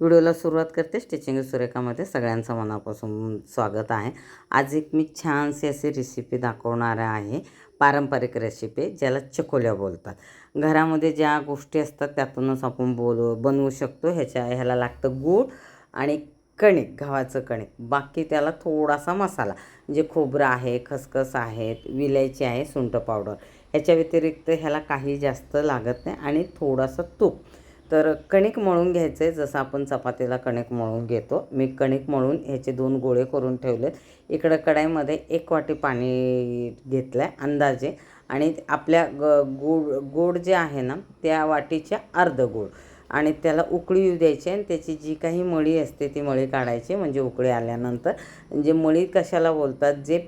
व्हिडिओला सुरुवात करते. स्टिचिंग सुरेखामध्ये सगळ्यांचं मनापासून स्वागत आहे. आज एक मी छानशी अशी रेसिपी दाखवणार आहे. पारंपरिक रेसिपी ज्याला चकोल्या बोलतात. घरामध्ये ज्या गोष्टी असतात त्यातूनच आपण बोलू बनवू शकतो. ह्याच्या ह्याला लागतं गूळ आणि कणिक गव्हाचं कणिक. बाकी त्याला थोडासा मसाला जे खोबरं आहे खसखस आहेत विलायची आहे सुंठ पावडर. ह्याच्या व्यतिरिक्त ह्याला काही जास्त लागत नाही आणि थोडासा तूप. तर कणिक मळून घ्यायचं आहे जसं आपण चपातीला कणिक मळून घेतो मी कणिक मळून ह्याचे दोन गोळे करून ठेवलेत. इकडं कढाईमध्ये एक वाटी पाणी घेतलं आहे अंदाजे. आणि आपल्या ग गोड गोड जे आहे ना त्या वाटीच्या अर्ध गोड आणि त्याला उकळी येऊ द्यायची आणि त्याची जी काही मळी असते ती मळी काढायची म्हणजे उकळी आल्यानंतर. म्हणजे मळी कशाला बोलतात जे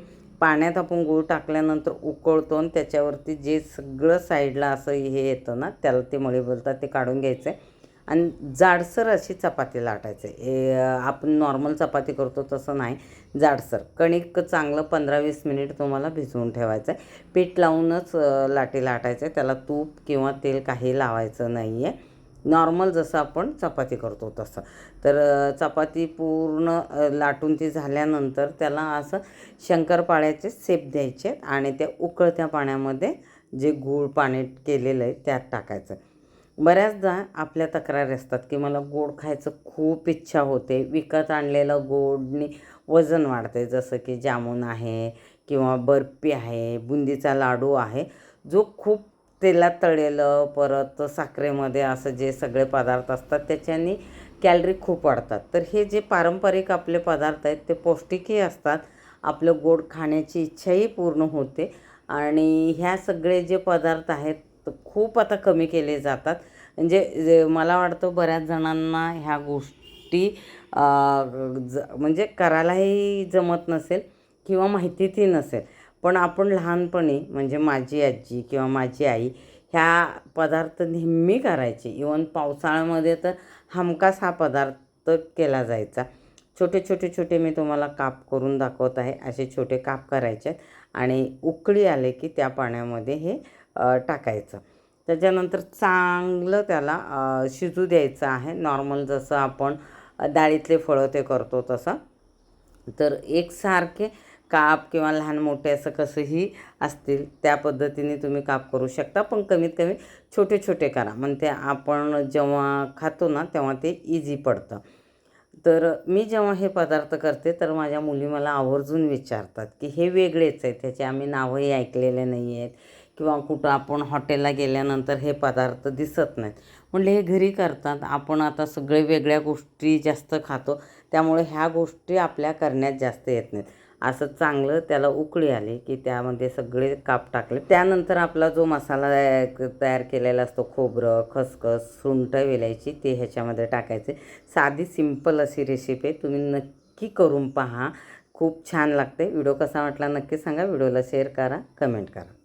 पाण्यात आपण गूळ टाकल्यानंतर उकळतो आणि त्याच्यावरती जे सगळं साईडला असं हे येतं ना त्याला ते मळी बोलतात ते काढून घ्यायचं आहे आणि जाडसर अशी चपाती लाटायचं आहे आपण नॉर्मल चपाती करतो तसं नाही. जाडसर. कणिक चांगलं पंधरा वीस मिनिट तुम्हाला भिजवून ठेवायचं आहे पीठ लावूनच लाटी लाटायचं आहे त्याला तूप किंवा तेल काही लावायचं नाही आहे नॉर्मल जसं आपण चपाती करतो तसं. तर चपाती पूर्ण लाटून ती झाल्यानंतर त्याला असं शंकरपाळ्याचे सेप द्यायचे आणि त्या उकळत्या पाण्यामध्ये जे गूळ पाणी केलेलं आहे त्यात टाकायचं. बऱ्याचदा आपल्या तक्रारी असतात की मला गोड खायचं खूप इच्छा होते. विकत आणलेलं गोडने वजन वाढते जसं की जामून आहे किंवा बर्फी आहे बुंदीचा लाडू आहे. जो खूप तेलात तळलेलं परत साखरेमध्ये असं जे सगळे पदार्थ असतात त्याच्यानी कॅलरी खूप वाढतात. तर हे जे पारंपरिक आपले पदार्थ आहेत ते पौष्टिकही असतात. आपलं गोड खाण्याची इच्छाही पूर्ण होते. आणि ह्या सगळे जे पदार्थ आहेत खूप आता कमी केले जातात. म्हणजे मला वाटतं बऱ्याच जणांना ह्या गोष्टी ज म्हणजे करायलाही जमत नसेल किंवा माहितीतही नसेल. पण आपण लहानपणी म्हणजे माझी आजी किंवा माझी आई ह्या पदार्थ नेहमी करायचे. इवन पावसाळ्यामध्ये तर हमखास हा पदार्थ केला जायचा. छोटे छोटे छोटे मी तुम्हाला काप करून दाखवत आहे. असे छोटे काप करायचे आणि उकळी आले की त्या पाण्यामध्ये हे टाकायचं. त्याच्यानंतर चांगलं त्याला शिजू द्यायचं आहे. नॉर्मल जसं आपण डाळीतले फळं ते करतो तसं. तर एकसारखे काप किंवा लहान मोठे असं कसंही असतील त्या पद्धतीने तुम्ही काप करू शकता. पण कमीत कमी छोटे छोटे करा. म्हणते आपण जेव्हा खातो ना तेव्हा ते इझी पडतं. तर मी जेव्हा हे पदार्थ करते तर माझ्या मुली मला आवर्जून विचारतात की हे वेगळेच आहे त्याचे आम्ही नावही ऐकलेले नाही आहेत किंवा कुठं आपण हॉटेलला गेल्यानंतर हे पदार्थ दिसत नाहीत. म्हणले हे घरी करतात आपण आता सगळे वेगळ्या गोष्टी जास्त खातो त्यामुळे ह्या गोष्टी आपल्या करण्यात जास्त येत नाहीत. असं चांगलं त्याला उकळी आली की त्यामध्ये सगळे काप टाकले. त्यानंतर आपला जो मसाला तयार केलेला असतो खोबरं खसखस सुंठ वेलायची ते ह्याच्यामध्ये टाकायचे. साधी सिंपल अशी रेसिपी आहे तुम्ही नक्की करून पहा. खूप छान लागते. व्हिडिओ कसा वाटला नक्की सांगा. व्हिडिओला शेअर करा कमेंट करा.